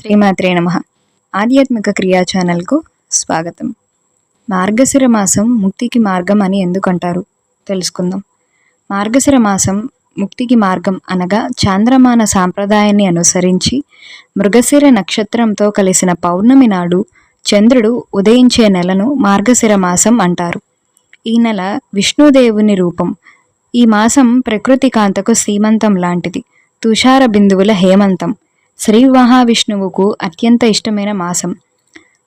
శ్రీమాత్రే నమ. ఆధ్యాత్మిక క్రియా ఛానల్కు స్వాగతం. మార్గశిర మాసం ముక్తికి మార్గం అని ఎందుకంటారు? తెలుసుకుందాం. మార్గశిర మాసం ముక్తికి మార్గం అనగా చాంద్రమాన సాంప్రదాయాన్ని అనుసరించి మృగశిర నక్షత్రంతో కలిసిన పౌర్ణమి నాడు చంద్రుడు ఉదయించే నెలను మార్గశిర మాసం అంటారు. ఈ నెల విష్ణుదేవుని రూపం. ఈ మాసం ప్రకృతి కాంతకు సీమంతం లాంటిది. తుషార బిందువుల హేమంతం. శ్రీ మహావిష్ణువుకు అత్యంత ఇష్టమైన మాసం.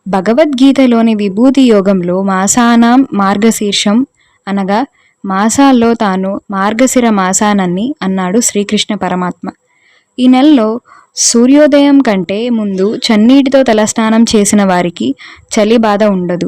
భగవద్గీతలోని విభూతి యోగంలో మాసానాం మార్గశీర్షం అనగా మాసాల్లో తాను మార్గశిర మాసానన్ని అన్నాడు శ్రీకృష్ణ పరమాత్మ. ఈ నెలలో సూర్యోదయం కంటే ముందు చన్నీటితో తలస్నానం చేసిన వారికి చలి బాధ ఉండదు.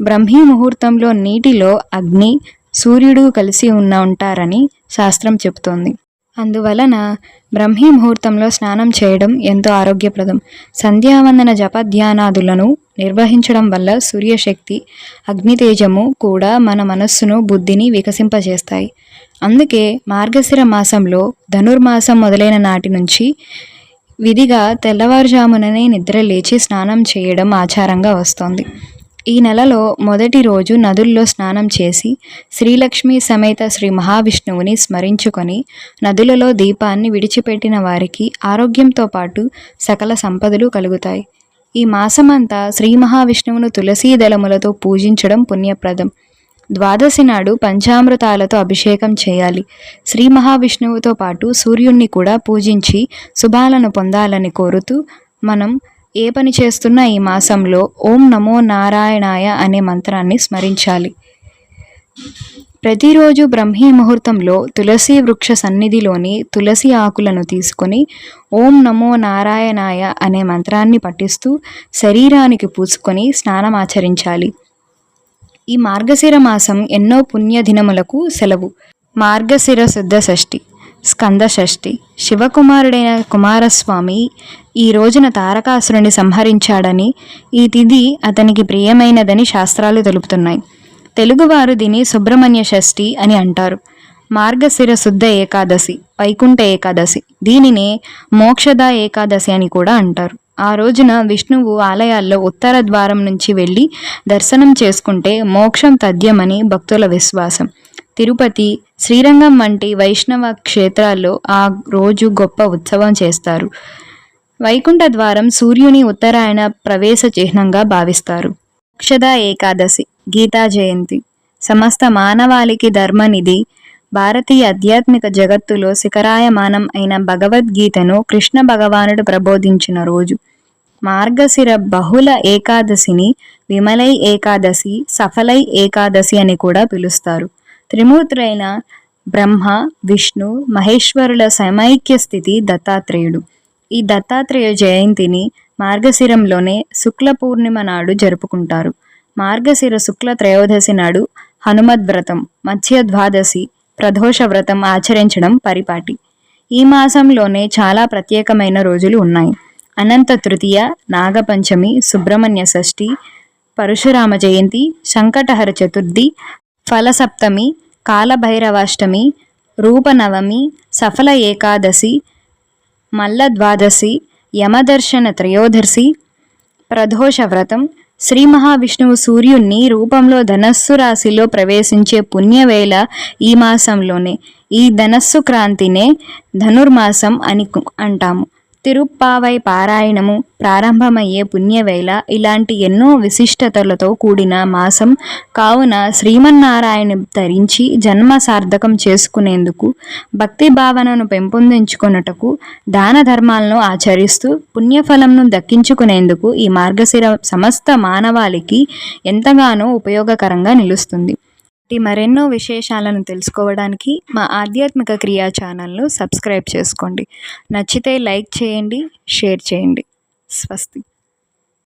బ్రహ్మీ ముహూర్తంలో నీటిలో అగ్ని సూర్యుడు కలిసి ఉన్న ఉంటారని శాస్త్రం చెబుతోంది. అందువలన బ్రహ్మీ ముహూర్తంలో స్నానం చేయడం ఎంతో ఆరోగ్యప్రదం. సంధ్యావందన జపధ్యానాదులను నిర్వహించడం వల్ల సూర్యశక్తి అగ్నితేజము కూడా మన మనస్సును బుద్ధిని వికసింపజేస్తాయి. అందుకే మార్గశిర మాసంలో ధనుర్మాసం మొదలైన నాటి నుంచి విధిగా తెల్లవారుజాముననే నిద్ర లేచి స్నానం చేయడం ఆచారంగా వస్తోంది. ఈ నెలలో మొదటి రోజు నదుల్లో స్నానం చేసి శ్రీలక్ష్మి సమేత శ్రీ మహావిష్ణువుని స్మరించుకొని నదులలో దీపాన్ని విడిచిపెట్టిన వారికి ఆరోగ్యంతో పాటు సకల సంపదలు కలుగుతాయి. ఈ మాసమంతా శ్రీ మహావిష్ణువును తులసీ దళములతో పూజించడం పుణ్యప్రదం. ద్వాదశి నాడు పంచామృతాలతో అభిషేకం చేయాలి. శ్రీ మహావిష్ణువుతో పాటు సూర్యుణ్ణి కూడా పూజించి శుభాలను పొందాలని కోరుతూ మనం ఏ పని చేస్తున్నా ఈ మాసంలో ఓం నమో నారాయణాయ అనే మంత్రాన్ని స్మరించాలి. ప్రతిరోజు బ్రహ్మీ ముహూర్తంలో తులసి వృక్ష సన్నిధిలోని తులసి ఆకులను తీసుకొని ఓం నమో నారాయణాయ అనే మంత్రాన్ని పఠిస్తూ శరీరానికి పూసుకొని స్నానమాచరించాలి ఈ మార్గశిర మాసం ఎన్నో పుణ్యదినములకు సెలవు. మార్గశిర శుద్ధ షష్ఠి. స్కంద షష్ఠి శివకుమారుడైన కుమారస్వామి ఈ రోజున తారకాసురుని సంహరించాడని ఈ తిథి అతనికి ప్రియమైనదని శాస్త్రాలు తెలుపుతున్నాయి. తెలుగువారు దీని సుబ్రహ్మణ్య షష్ఠి అని అంటారు. మార్గశిర శుద్ధ ఏకాదశి వైకుంఠ ఏకాదశి దీనినే మోక్షద ఏకాదశి అని కూడా అంటారు. ఆ రోజున విష్ణువు ఆలయాల్లో ఉత్తర ద్వారం నుంచి వెళ్ళి దర్శనం చేసుకుంటే మోక్షం తథ్యమని భక్తుల విశ్వాసం. తిరుపతి శ్రీరంగం వంటి వైష్ణవ క్షేత్రాల్లో ఆ రోజు గొప్ప ఉత్సవం చేస్తారు. వైకుంఠ ద్వారం సూర్యుని ఉత్తరాయణ ప్రవేశ చిహ్నంగా భావిస్తారు. అక్షద ఏకాదశి గీతా జయంతి. సమస్త మానవాళికి ధర్మనిధి భారతీయ ఆధ్యాత్మిక జగత్తులో శిఖరాయమానం అయిన భగవద్గీతను కృష్ణ భగవానుడు ప్రబోధించిన రోజు. మార్గశిర బహుళ ఏకాదశిని విమలై ఏకాదశి సఫలై ఏకాదశి అని కూడా పిలుస్తారు. త్రిమూర్తులైన బ్రహ్మ విష్ణు మహేశ్వరుల సమైక్య స్థితి దత్తాత్రేయుడు. ఈ దత్తాత్రేయ జయంతిని మార్గశిరంలోనే శుక్ల పూర్ణిమ నాడు జరుపుకుంటారు. మార్గశిర శుక్ల త్రయోదశి నాడు హనుమద్ వ్రతం మత్స్య ద్వాదశి ప్రదోష వ్రతం ఆచరించడం పరిపాటి. ఈ మాసంలోనే చాలా ప్రత్యేకమైన రోజులు ఉన్నాయి. అనంత తృతీయ నాగపంచమి సుబ్రహ్మణ్య షష్ఠి పరశురామ జయంతి శంకటహర చతుర్థి ఫలసప్తమి కాలభైరవాష్టమి రూపనవమి సఫల ఏకాదశి మల్ల ద్వాదశి యమదర్శన త్రయోదశి ప్రదోష వ్రతం శ్రీ మహావిష్ణువు సూర్యుణ్ణి రూపంలో ధనస్సు రాశిలో ప్రవేశించే పుణ్యవేళ ఈ మాసంలోనే. ఈ ధనస్సు క్రాంతినే ధనుర్మాసం అని అంటాము. తిరుప్పావై పారాయణము ప్రారంభమయ్యే పుణ్యవేళ ఇలాంటి ఎన్నో విశిష్టతలతో కూడిన మాసం కావున శ్రీమన్నారాయణ ధరించి జన్మ సార్థకం చేసుకునేందుకు భక్తి భావనను పెంపొందించుకొనుటకు దాన ధర్మాలను ఆచరిస్తూ పుణ్యఫలంను దక్కించుకునేందుకు ఈ మార్గశిర సమస్త మానవాళికి ఎంతగానో ఉపయోగకరంగా నిలుస్తుంది. ఇలాంటి మరెన్నో విశేషాలను తెలుసుకోవడానికి మా ఆధ్యాత్మిక క్రియా ఛానల్ను సబ్స్క్రైబ్ చేసుకోండి. నచ్చితే లైక్ చేయండి షేర్ చేయండి. స్వస్తి.